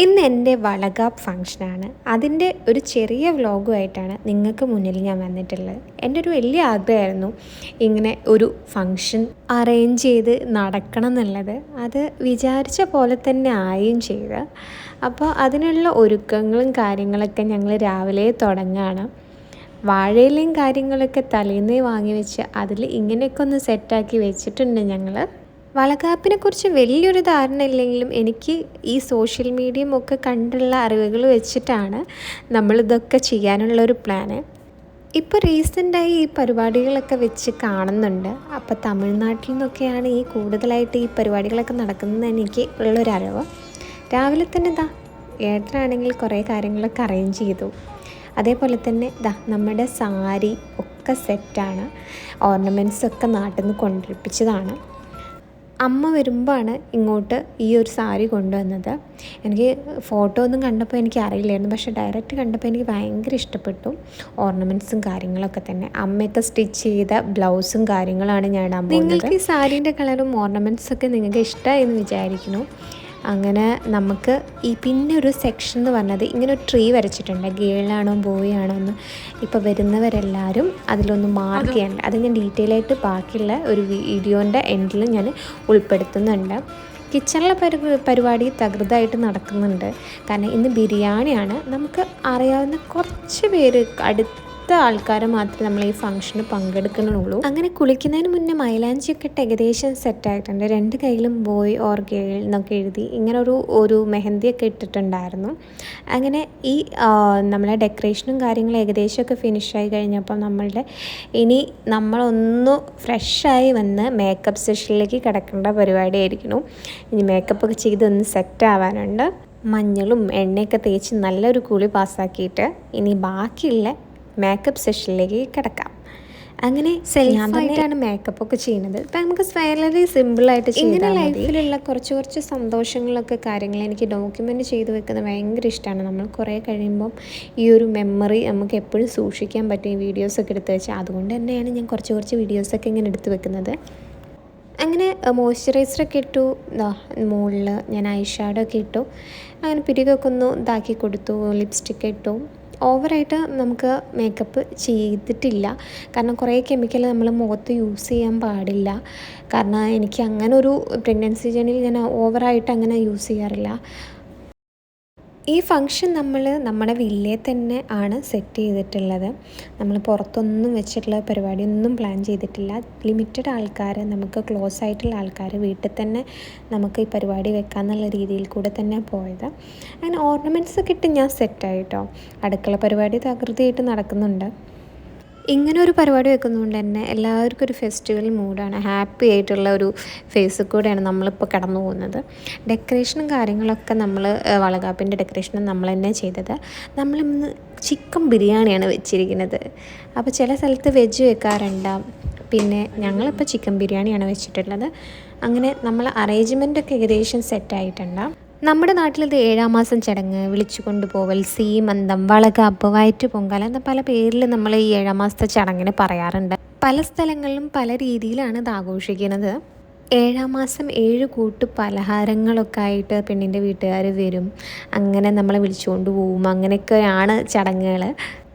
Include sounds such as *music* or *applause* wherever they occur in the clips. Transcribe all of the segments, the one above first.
ഇന്ന് എന്റെ വളകാപ്പ് ഫങ്ഷനാണ്. അതിന്റെ ഒരു ചെറിയ വ്ലോഗുമായിട്ടാണ് നിങ്ങൾക്ക് മുന്നിൽ ഞാൻ വന്നിട്ടുള്ളത്. എന്റെ ഒരു വലിയ ആഗ്രഹമായിരുന്നു ഇങ്ങനെ ഒരു ഫങ്ഷൻ അറേഞ്ച് ചെയ്ത് നടക്കണം എന്നുള്ളത്. അത് വിചാരിച്ച പോലെ തന്നെ ആയും ചെയ്ത്. അപ്പോൾ അതിനുള്ള ഒരുക്കങ്ങളും കാര്യങ്ങളൊക്കെ ഞങ്ങൾ രാവിലെ തുടങ്ങുകയാണ്. വാഴയിലയും കാര്യങ്ങളൊക്കെ തലേന്നേ വാങ്ങി വെച്ച് അതിൽ ഇങ്ങനെയൊക്കെ ഒന്ന് സെറ്റാക്കി വെച്ചിട്ടുണ്ട് ഞങ്ങൾ. വളകാപ്പിനെ കുറിച്ച് വലിയൊരു ധാരണ ഇല്ലെങ്കിലും എനിക്ക് ഈ സോഷ്യൽ മീഡിയയും ഒക്കെ കണ്ടുള്ള അറിവുകൾ വെച്ചിട്ടാണ് നമ്മളിതൊക്കെ ചെയ്യാനുള്ളൊരു പ്ലാന് ഇപ്പോൾ റീസെന്റായി ഈ പരിപാടികളൊക്കെ വെച്ച് കാണുന്നുണ്ട്. അപ്പോൾ തമിഴ്നാട്ടിൽ നിന്നൊക്കെയാണ് ഈ കൂടുതലായിട്ട് ഈ പരിപാടികളൊക്കെ നടക്കുന്നത് എനിക്ക് ഉള്ളൊരറിവ് രാവിലെ തന്നെ ഇതാ ഏട്ടനാണെങ്കിൽ കുറേ കാര്യങ്ങളൊക്കെ അറേഞ്ച് ചെയ്തു. അതേപോലെ തന്നെ ഇതാ നമ്മുടെ സാരി ഒക്കെ സെറ്റാണ് ഓർണമെന്റ്സ് ഒക്കെ നാട്ടിൽ നിന്ന് കൊണ്ടിരിപ്പിച്ചതാണ് അമ്മ വരുമ്പോഴാണ് ഇങ്ങോട്ട് ഈ ഒരു സാരി കൊണ്ടുവന്നത്. എനിക്ക് ഫോട്ടോ ഒന്നും കണ്ടപ്പോൾ എനിക്ക് അറിയില്ലായിരുന്നു പക്ഷേ ഡയറക്റ്റ് കണ്ടപ്പോൾ എനിക്ക് ഭയങ്കര ഇഷ്ടപ്പെട്ടു. ഓർണമെന്റ്സും കാര്യങ്ങളൊക്കെ തന്നെ. അമ്മയൊക്കെ സ്റ്റിച്ച് ചെയ്ത ബ്ലൗസും കാര്യങ്ങളാണ് ഞാൻ അമ്മ നിങ്ങൾക്ക് ഈ സാരീന്റെ കളറും ഓർണമെന്റ്സൊക്കെ നിങ്ങൾക്ക് ഇഷ്ടമായി എന്ന് വിചാരിക്കുന്നു. അങ്ങനെ നമുക്ക് ഈ പിന്നെ ഒരു സെക്ഷൻ എന്ന് പറഞ്ഞത് ഇങ്ങനെ ഒരു ട്രീ വരച്ചിട്ടുണ്ട്. ഗേളാണോ ബോയ് ആണോ എന്ന് ഇപ്പോൾ വരുന്നവരെല്ലാവരും അതിലൊന്ന് മാർക്ക് ചെയ്യണ്ട. അത് ഞാൻ ഡീറ്റെയിൽ ആയിട്ട് ബാക്കിയുള്ള ഒരു വീഡിയോന്റെ എൻഡിൽ ഞാൻ ഉൾപ്പെടുത്തുന്നുണ്ട്. കിച്ചണിലെ പരി പരിപാടി തകൃതായിട്ട് നടക്കുന്നുണ്ട്. കാരണം ഇന്ന് ബിരിയാണിയാണ്. നമുക്ക് അറിയാവുന്ന കുറച്ച് പേര് അടുത്ത് പത്ത് ആൾക്കാരെ മാത്രമേ നമ്മൾ ഈ ഫംഗ്ഷന് പങ്കെടുക്കണുള്ളൂ. അങ്ങനെ കുളിക്കുന്നതിന് മുന്നേ മൈലാഞ്ചിയൊക്കെ ഏകദേശം സെറ്റായിട്ടുണ്ട് രണ്ട് കയ്യിലും ബോയ് ഓർ ഗേൾ എന്നൊക്കെ എഴുതി ഇങ്ങനെ ഒരു ഒരു മെഹന്തിയൊക്കെ ഇട്ടിട്ടുണ്ടായിരുന്നു. അങ്ങനെ ഈ നമ്മളെ ഡെക്കറേഷനും കാര്യങ്ങളും ഏകദേശമൊക്കെ ഫിനിഷായി കഴിഞ്ഞപ്പോൾ നമ്മളുടെ ഇനി നമ്മളൊന്ന് ഫ്രഷായി വന്ന് മേക്കപ്പ് സെഷനിലേക്ക് കിടക്കേണ്ട പരിപാടിയായിരിക്കണം ഇനി മേക്കപ്പ് ഒക്കെ ചെയ്ത് ഒന്ന് സെറ്റ് ആവാനുണ്ട്. മഞ്ഞളും എണ്ണയൊക്കെ തേച്ച് നല്ലൊരു കുളി പാസ്സാക്കിയിട്ട് ഇനി ബാക്കിയുള്ള മേക്കപ്പ് സെഷനിലേക്ക് കിടക്കാം. അങ്ങനെ സെൽഫായിട്ടാണ് മേക്കപ്പ് ഒക്കെ ചെയ്യുന്നത്. ഇപ്പം നമുക്ക് വളരെ സിമ്പിളായിട്ട് ഇങ്ങനെ ലൈഫിലുള്ള കുറച്ച് കുറച്ച് സന്തോഷങ്ങളൊക്കെ കാര്യങ്ങൾ എനിക്ക് ഡോക്യുമെന്റ് ചെയ്ത് വെക്കുന്നത് ഭയങ്കര ഇഷ്ടമാണ്. നമ്മൾ കുറേ കഴിയുമ്പം ഈ ഒരു മെമ്മറി നമുക്ക് എപ്പോഴും സൂക്ഷിക്കാൻ പറ്റും. ഈ വീഡിയോസൊക്കെ എടുത്ത് വെച്ചാൽ അതുകൊണ്ട് തന്നെയാണ് ഞാൻ കുറച്ച് കുറച്ച് വീഡിയോസൊക്കെ ഇങ്ങനെ എടുത്ത് വെക്കുന്നത്. അങ്ങനെ മോയ്സ്ചറൈസറൊക്കെ ഇട്ടു. മുകളിൽ ഞാൻ ഐ ഷാഡോ ഒക്കെ ഇട്ടു. അങ്ങനെ പിരികൊക്കെ ഒന്ന് ഇതാക്കി കൊടുത്തു. ലിപ്സ്റ്റിക്ക് ഇട്ടു. ഓവറായിട്ട് നമുക്ക് മേക്കപ്പ് ചെയ്തിട്ടില്ല. കാരണം കുറേ കെമിക്കൽ നമ്മൾ മുഖത്ത് യൂസ് ചെയ്യാൻ പാടില്ല. കാരണം എനിക്ക് അങ്ങനെ ഒരു പ്രഗ്നൻസി ജേണിയിൽ ഞാൻ ഓവറായിട്ട് അങ്ങനെ യൂസ് ചെയ്യാറില്ല. ഈ ഫങ്ഷൻ നമ്മൾ നമ്മുടെ വില്ലയിൽ തന്നെ ആണ് സെറ്റ് ചെയ്തിട്ടുള്ളത്. നമ്മൾ പുറത്തൊന്നും വെച്ചിട്ടുള്ള പരിപാടിയൊന്നും പ്ലാൻ ചെയ്തിട്ടില്ല. ലിമിറ്റഡ് ആൾക്കാർ നമുക്ക് ക്ലോസ് ആയിട്ടുള്ള ആൾക്കാർ വീട്ടിൽ തന്നെ നമുക്ക് ഈ പരിപാടി വെക്കാമെന്നുള്ള രീതിയിൽ കൂടെ തന്നെ പോയത്. അങ്ങനെ ഓർണമെന്റ്സ് ഒക്കെ ഇട്ട് ഞാൻ സെറ്റായിട്ടോ അടുക്കള പരിപാടി തകൃതിയായിട്ട് നടക്കുന്നുണ്ട്. ഇങ്ങനെ ഒരു പരിപാടി വെക്കുന്നതുകൊണ്ട് തന്നെ എല്ലാവർക്കും ഒരു ഫെസ്റ്റിവൽ മൂഡാണ്. ഹാപ്പി ആയിട്ടുള്ള ഒരു ഫേസ് കൂടെയാണ് നമ്മളിപ്പോൾ കടന്നു പോകുന്നത്. ഡെക്കറേഷനും കാര്യങ്ങളൊക്കെ നമ്മൾ വളകാപ്പിന്റെ ഡെക്കറേഷനും നമ്മൾ തന്നെ ചെയ്തത്. നമ്മളിന്ന് ചിക്കൻ ബിരിയാണിയാണ് വെച്ചിരിക്കുന്നത്. അപ്പോൾ ചില സ്ഥലത്ത് വെജ് വെക്കാറുണ്ട്. പിന്നെ ഞങ്ങളിപ്പോൾ ചിക്കൻ ബിരിയാണിയാണ് വെച്ചിട്ടുള്ളത്. അങ്ങനെ നമ്മൾ അറേഞ്ച്മെന്റ് ഒക്കെ ഏകദേശം സെറ്റായിട്ടുണ്ട്. നമ്മുടെ നാട്ടിലിത് ഏഴാം മാസം ചടങ്ങ് വിളിച്ചു കൊണ്ടുപോവൽ സീമന്തം വളകാപ്പ് വയറ്റു പൊങ്കൽ എന്ന പല പേരിൽ നമ്മൾ ഈ ഏഴാം മാസത്തെ ചടങ്ങിന് പറയാറുണ്ട്. പല സ്ഥലങ്ങളിലും പല രീതിയിലാണ് ഇത് ആഘോഷിക്കുന്നത്. ഏഴാം മാസം ഏഴ് കൂട്ട് പലഹാരങ്ങളൊക്കെ ആയിട്ട് പെണ്ണിന്റെ വീട്ടുകാർ വരും. അങ്ങനെ നമ്മളെ വിളിച്ചുകൊണ്ട് പോവും. അങ്ങനെയൊക്കെയാണ് ചടങ്ങുകൾ.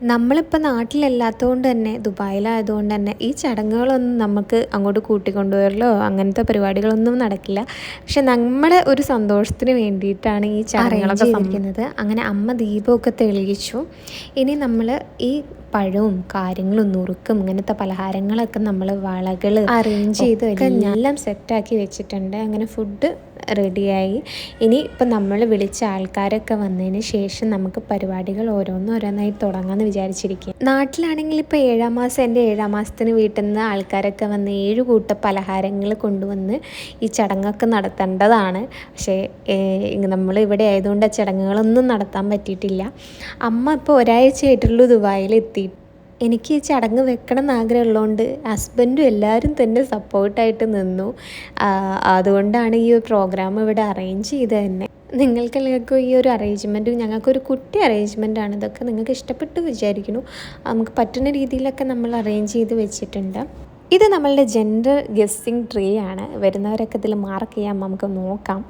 നമ്മളിപ്പോൾ നാട്ടിലല്ലാത്തതുകൊണ്ട് തന്നെ ദുബായിലായതുകൊണ്ട് തന്നെ ഈ ചടങ്ങുകളൊന്നും നമുക്ക് അങ്ങോട്ട് കൂട്ടിക്കൊണ്ടുവരലോ അങ്ങനത്തെ പരിപാടികളൊന്നും നടക്കില്ല. പക്ഷെ നമ്മുടെ ഒരു സന്തോഷത്തിന് വേണ്ടിയിട്ടാണ് ഈ ചടങ്ങുകളൊക്കെ സംഭവിക്കുന്നത് അങ്ങനെ അമ്മ ദീപമൊക്കെ തെളിയിച്ചു. ഇനി നമ്മൾ ഈ പഴവും കാര്യങ്ങളും നുറുക്കും ഇങ്ങനത്തെ പലഹാരങ്ങളൊക്കെ നമ്മൾ വളകൾ അറേഞ്ച് ചെയ്ത് എല്ലാം സെറ്റാക്കി വെച്ചിട്ടുണ്ട്. അങ്ങനെ ഫുഡ് റെഡിയായി. ഇനി ഇപ്പം നമ്മൾ വിളിച്ച ആൾക്കാരൊക്കെ വന്നതിന് ശേഷം നമുക്ക് പരിപാടികൾ ഓരോന്നും ഓരോന്നായി തുടങ്ങാമെന്ന് വിചാരിച്ചിരിക്കുക നാട്ടിലാണെങ്കിൽ ഇപ്പോൾ ഏഴാം മാസം എന്റെ ഏഴാം മാസത്തിന് വീട്ടിൽ നിന്ന് ആൾക്കാരൊക്കെ വന്ന് ഏഴ് കൂട്ട പലഹാരങ്ങൾ കൊണ്ടുവന്ന് ഈ ചടങ്ങൊക്കെ നടത്തേണ്ടതാണ്. പക്ഷേ നമ്മൾ ഇവിടെ ആയതുകൊണ്ട് ആ ചടങ്ങുകളൊന്നും നടത്താൻ പറ്റിയിട്ടില്ല. അമ്മ ഇപ്പോൾ ഒരാഴ്ചയായിട്ടുള്ളൂ ദുബായിൽ എത്തി എനിക്ക് ഈ ചടങ്ങ് വെക്കണം എന്ന് ആഗ്രഹമുള്ളതുകൊണ്ട് ഹസ്ബൻഡും എല്ലാവരും തന്നെ സപ്പോർട്ടായിട്ട് നിന്നു. അതുകൊണ്ടാണ് ഈ ഒരു പ്രോഗ്രാം ഇവിടെ അറേഞ്ച് ചെയ്തത് തന്നെ. നിങ്ങൾക്കെല്ലാവർക്കും ഈ ഒരു അറേഞ്ച്മെന്റും ഞങ്ങൾക്കൊരു കുട്ടി അറേഞ്ച്മെന്റാണ് ഇതൊക്കെ നിങ്ങൾക്ക് ഇഷ്ടപ്പെട്ട് വിചാരിക്കുന്നു. നമുക്ക് പറ്റുന്ന രീതിയിലൊക്കെ നമ്മൾ അറേഞ്ച് ചെയ്ത് വെച്ചിട്ടുണ്ട്. ഇത് നമ്മളുടെ ജെൻഡർ ഗസ്സിങ് ട്രീ ആണ്. വരുന്നവരൊക്കെ ഇതിൽ മാർക്ക് ചെയ്യാൻ നമുക്ക് നോക്കാം.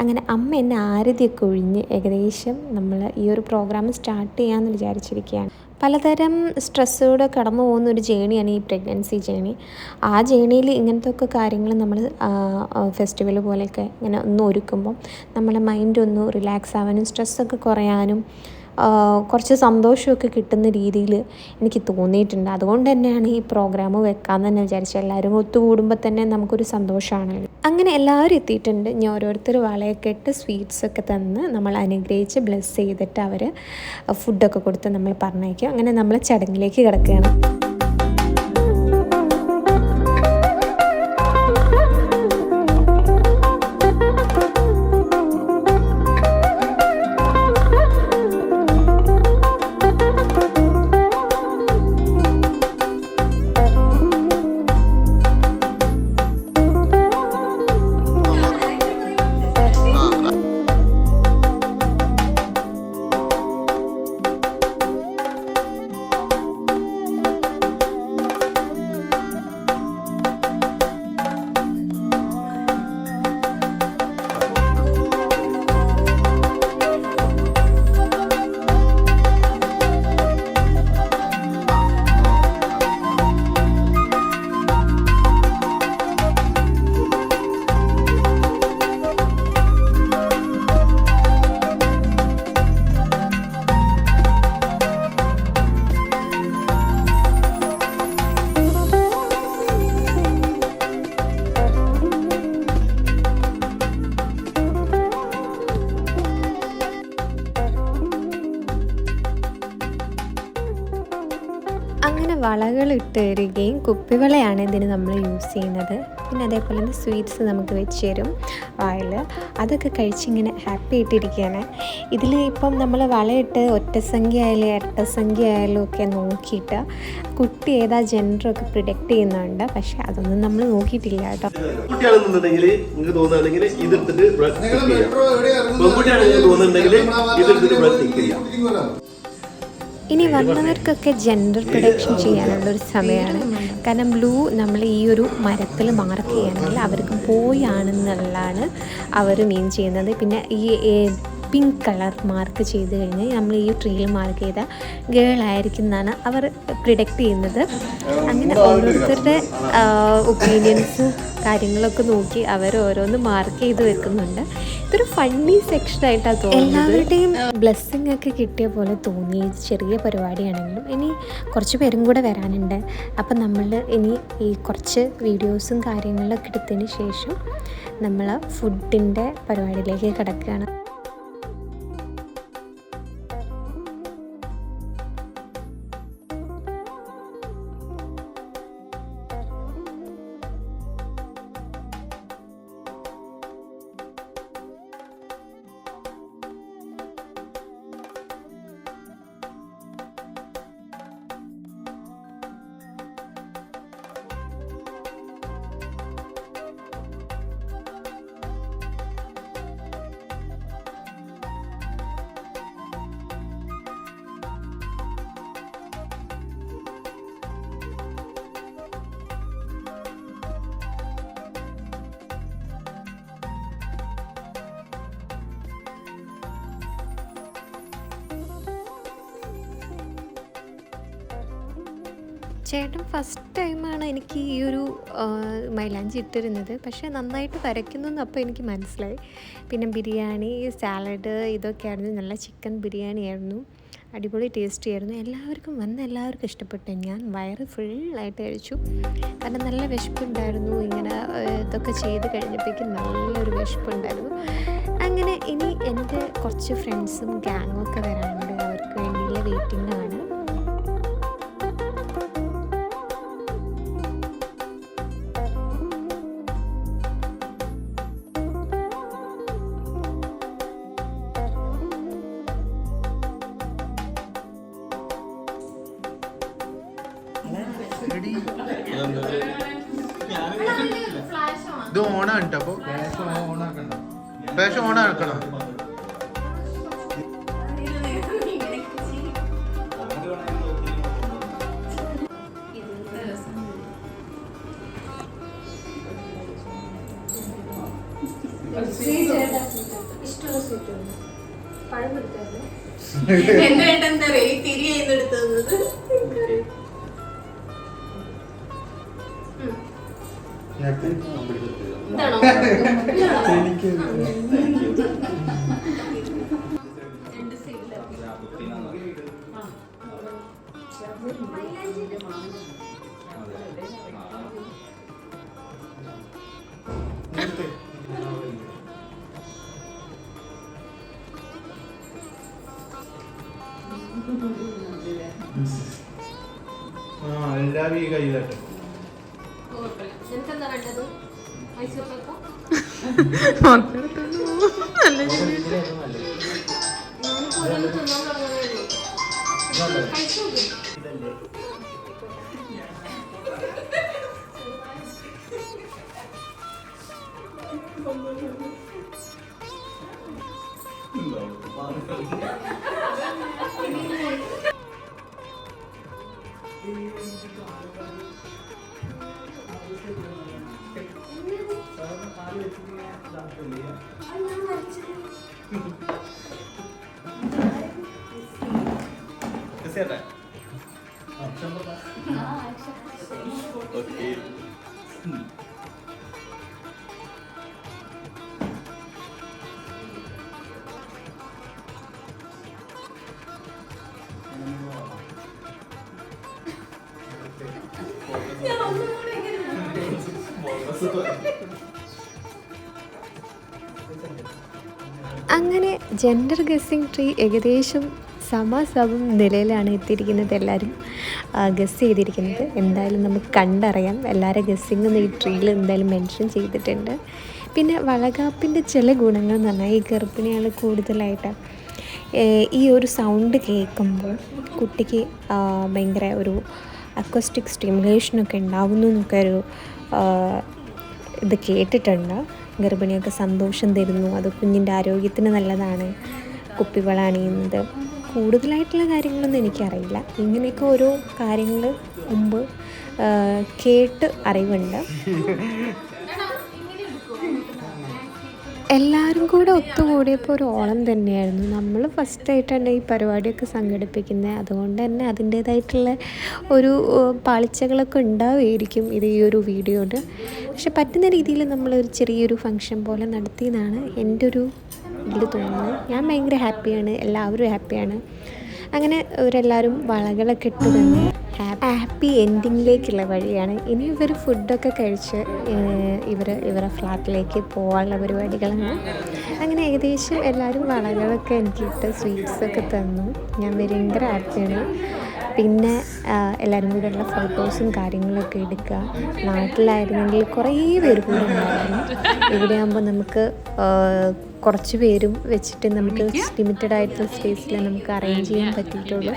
അങ്ങനെ അമ്മ എന്നെ ആരതിയൊക്കെ ഒഴിഞ്ഞ് ഏകദേശം നമ്മൾ ഈ ഒരു പ്രോഗ്രാം സ്റ്റാർട്ട് ചെയ്യാമെന്ന് വിചാരിച്ചിരിക്കുകയാണ്. പലതരം സ്ട്രെസ്സോടെ കടന്നു പോകുന്ന ഒരു ജേണിയാണ് ഈ പ്രഗ്നൻസി ജേണി ആ ജേണിയിൽ ഇങ്ങനത്തെ ഒക്കെ കാര്യങ്ങൾ നമ്മൾ ഫെസ്റ്റിവൽ പോലെയൊക്കെ ഇങ്ങനെ ഒന്ന് ഒരുക്കുമ്പം നമ്മളെ മൈൻഡ് ഒന്ന് റിലാക്സ് ആവാനും സ്ട്രെസ്സൊക്കെ കുറയാനും കുറച്ച് സന്തോഷമൊക്കെ കിട്ടുന്ന രീതിയിൽ എനിക്ക് തോന്നിയിട്ടുണ്ട്. അതുകൊണ്ട് തന്നെയാണ് ഈ പ്രോഗ്രാം വെക്കാൻ തന്നെ വിചാരിച്ചത് എല്ലാവരും ഒത്തുകൂടുമ്പോൾ തന്നെ നമുക്കൊരു സന്തോഷമാണല്ലോ. അങ്ങനെ എല്ലാവരും എത്തിയിട്ടുണ്ട്. ഞാൻ ഓരോരുത്തർ വളയൊക്കെ ഇട്ട് സ്വീറ്റ്സ് ഒക്കെ തന്ന് നമ്മൾ അനുഗ്രഹിച്ച് ബ്ലെസ് ചെയ്തിട്ട് അവർ ഫുഡൊക്കെ കൊടുത്ത് നമ്മൾ പറഞ്ഞേക്കും അങ്ങനെ നമ്മൾ ചടങ്ങിലേക്ക് കിടക്കുകയാണ്. അങ്ങനെ വളകൾ ഇട്ട് തരികയും കുപ്പിവളയാണ് ഇതിന് നമ്മൾ യൂസ് ചെയ്യുന്നത്. പിന്നെ അതേപോലെ തന്നെ സ്വീറ്റ്സ് നമുക്ക് വെച്ച് തരും വായിൽ അതൊക്കെ കഴിച്ചിങ്ങനെ ഹാപ്പി ആയിട്ടിരിക്കുകയാണ്. ഇതിൽ ഇപ്പം നമ്മൾ വളയിട്ട് ഒറ്റസംഖ്യ ആയാലും ഇരട്ടസംഖ്യ ആയാലും ഒക്കെ നോക്കിയിട്ട് കുട്ടി ഏതാ ജെൻഡറൊക്കെ പ്രിഡിക്റ്റ് ചെയ്യുന്നുണ്ട്. പക്ഷെ അതൊന്നും നമ്മൾ നോക്കിയിട്ടില്ല കേട്ടോ. കുട്ടിയാണെന്നുണ്ടെങ്കിൽ നിങ്ങൾക്ക് തോന്നുകയാണെങ്കിൽ ഇതെടുത്തിട്ട് ഇവിടെ click ചെയ്യാം. പെൺകുട്ടിയാണെങ്കിൽ തോന്നുന്നുണ്ടെങ്കിൽ ഇതെടുത്തിട്ട് ഇവിടെ ചെയ്യാം. ഇനി വന്നവർക്കൊക്കെ ജെൻഡർ പ്രൊഡക്ഷൻ ചെയ്യാനുള്ള ഒരു സമയമാണ്. കാരണം ബ്ലൂ നമ്മൾ ഈ ഒരു മരത്തിൽ മാർക്ക് ചെയ്യുകയാണെങ്കിൽ അവർക്ക് പോയാണെന്നുള്ളതാണ് അവർ മീൻ ചെയ്യുന്നത്. പിന്നെ ഈ പിങ്ക് കളർ മാർക്ക് ചെയ്ത് കഴിഞ്ഞ് നമ്മൾ ഈ ട്രീയിൽ മാർക്ക് ചെയ്ത ഗേൾ ആയിരിക്കും എന്നാണ് അവർ പ്രിഡക്റ്റ് ചെയ്യുന്നത്. അങ്ങനെ ഓരോരുത്തരുടെ ഒപ്പീനിയൻസ് കാര്യങ്ങളൊക്കെ നോക്കി അവർ ഓരോന്ന് മാർക്ക് ചെയ്ത് വെക്കുന്നുണ്ട്. ഇതൊരു ഫണ്ണി സെക്ഷൻ സെക്ഷനായിട്ടാണ് തോന്നുന്നത്. എല്ലാവരുടെയും ബ്ലെസ്സിങ് ഒക്കെ കിട്ടിയ പോലെ തോന്നി ചെറിയ പരിപാടിയാണെങ്കിലും ഇനി കുറച്ച് പേരും കൂടെ വരാനുണ്ട്. അപ്പം നമ്മൾ ഇനി ഈ കുറച്ച് വീഡിയോസും കാര്യങ്ങളൊക്കെ എടുത്തതിന് ശേഷം നമ്മൾ ഫുഡിന്റെ പരിപാടിയിലേക്ക് കിടക്കുകയാണ്. ചേട്ടൻ ഫസ്റ്റ് ടൈമാണ് എനിക്ക് ഈ ഒരു മൈലാഞ്ചി ഇട്ടിരുന്നത്. പക്ഷേ നന്നായിട്ട് വരയ്ക്കുന്നു അപ്പോൾ എനിക്ക് മനസ്സിലായി. പിന്നെ ബിരിയാണി സാലഡ് ഇതൊക്കെ ആയിരുന്നു നല്ല ചിക്കൻ ബിരിയാണി ആയിരുന്നു. അടിപൊളി ടേസ്റ്റി ആയിരുന്നു. എല്ലാവർക്കും വന്ന് എല്ലാവർക്കും ഇഷ്ടപ്പെട്ടു. ഞാൻ വയറ് ഫുള്ളായിട്ട് കഴിച്ചു കാരണം നല്ല വിശപ്പുണ്ടായിരുന്നു. ഇങ്ങനെ ഇതൊക്കെ ചെയ്ത് കഴിഞ്ഞപ്പോഴേക്കും നല്ലൊരു വിശപ്പുണ്ടായിരുന്നു. അങ്ങനെ ഇനി എന്റെ കുറച്ച് ഫ്രണ്ട്സും ഗ്യാങ്ങും ഒക്കെ വരാനുണ്ട്. ഓണാണ് കേട്ടോ അപ്പോൾ ഫാഷൻ ഓണാക്കണം. ഇഷ്ടമുള്ള സ്വീറ്റ് പഴം *laughs* എടുത്തത് എന്തായിട്ടെന്താ റേറ്റ് തിരികെ എടുത്തത്? സൈഡിലാക്കി ആ എല്ലാവരും ഈ കയ്യിലാട്ടെ. നല്ല Thank you. പാക്കോ ഞാനിപ്പോ ഓരോന്ന് തിന്നാൻ തുടങ്ങുന്നേ ഉള്ളൂ. കഴിച്ചു നോക്ക്. ഓക്കെ അങ്ങനെ ജെൻഡർ ഗസ്സിങ് ട്രീ ഏകദേശം സമാസമം നിലയിലാണ് എത്തിയിരിക്കുന്നത് എല്ലാവരും. ഗസ് ചെയ്തിരിക്കുന്നത്. എന്തായാലും നമുക്ക് കണ്ടറിയാം. എല്ലാവരും ഗസ്സിങ്ങും ഈ ട്രീയിൽ എന്തായാലും മെൻഷൻ ചെയ്തിട്ടുണ്ട്. പിന്നെ വളകാപ്പിന്റെ ചില ഗുണങ്ങൾ എന്ന് പറഞ്ഞാൽ ഈ ഗർഭിണികൾ കൂടുതലായിട്ട് ഈ ഒരു സൗണ്ട് കേൾക്കുമ്പോൾ കുട്ടിക്ക് ഭയങ്കര ഒരു അക്വസ്റ്റിക് സ്റ്റിമുലേഷനൊക്കെ ഉണ്ടാകുന്നു എന്നൊക്കെ ഒരു ഇത് കേട്ടിട്ടുണ്ട്. ഗർഭിണിയൊക്കെ സന്തോഷം തരുന്നു. അത് കുഞ്ഞിന്റെ ആരോഗ്യത്തിന് നല്ലതാണ്. കുപ്പിവള അണിയുന്നത്. കൂടുതലായിട്ടുള്ള കാര്യങ്ങളൊന്നും എനിക്കറിയില്ല. ഇങ്ങനെയൊക്കെ ഓരോ കാര്യങ്ങൾ മുമ്പ് കേട്ട് അറിവുണ്ട്. എല്ലാവരും കൂടെ ഒത്തുകൂടിയപ്പോൾ ഒരു ഓളം തന്നെയായിരുന്നു. നമ്മൾ ഫസ്റ്റായിട്ടാണ് ഈ പരിപാടിയൊക്കെ സംഘടിപ്പിക്കുന്നത്. അതുകൊണ്ട് തന്നെ അതിന്റേതായിട്ടുള്ള ഒരു പാളിച്ചകളൊക്കെ ഉണ്ടാവുമായിരിക്കും ഇത് ഈ ഒരു വീഡിയോയുടെ. പക്ഷെ പറ്റുന്ന രീതിയിൽ നമ്മളൊരു ചെറിയൊരു ഫങ്ഷൻ പോലെ നടത്തിയെന്നാണ് എന്റെ ഒരു ഇതിൽ തോന്നുന്നത്. ഞാൻ ഭയങ്കര ഹാപ്പിയാണ് എല്ലാവരും ഹാപ്പിയാണ് അങ്ങനെ ഇവരെല്ലാവരും വളകളൊക്കെ ഇട്ട് തന്നെ. ഹാപ്പി എൻഡിങ്ങിലേക്കുള്ള വഴിയാണ്. ഇനി ഇവർ ഫുഡൊക്കെ കഴിച്ച് ഇവർ ഇവരുടെ ഫ്ലാറ്റിലേക്ക് പോകാനുള്ള പരിപാടികളാണ്. അങ്ങനെ ഏകദേശം എല്ലാവരും വളകളൊക്കെ എനിക്കിട്ട് സ്വീറ്റ്സൊക്കെ തന്നു. ഞാൻ ഭയങ്കര ഹാപ്പിയാണ് പിന്നെ എല്ലാവരും കൂടെയുള്ള ഫോട്ടോസും കാര്യങ്ങളൊക്കെ എടുക്കുക. നാട്ടിലായിരുന്നെങ്കിൽ കുറേ പേര് കൂടെ ഉണ്ടായിരുന്നു. ഇവിടെയാകുമ്പോൾ നമുക്ക് കുറച്ച് പേരും വെച്ചിട്ട് നമുക്ക് ലിമിറ്റഡ് ആയിട്ടുള്ള സ്പേസിൽ നമുക്ക് അറേഞ്ച് ചെയ്യാൻ പറ്റിയിട്ടുള്ളൂ.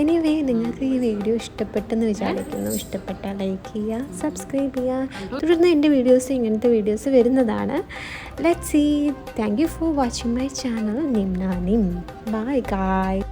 എനിവേ നിങ്ങൾക്ക് ഈ വീഡിയോ ഇഷ്ടപ്പെട്ടെന്ന് വിചാരിക്കുന്നു. ഇഷ്ടപ്പെട്ടാൽ ലൈക്ക് ചെയ്യുക സബ്സ്ക്രൈബ് ചെയ്യുക. തുടർന്ന് എന്റെ വീഡിയോസ് ഇങ്ങനത്തെ വീഡിയോസ് വരുന്നതാണ്. Let see thank you for watching my channel Nimna നിം ബൈ ഗായ്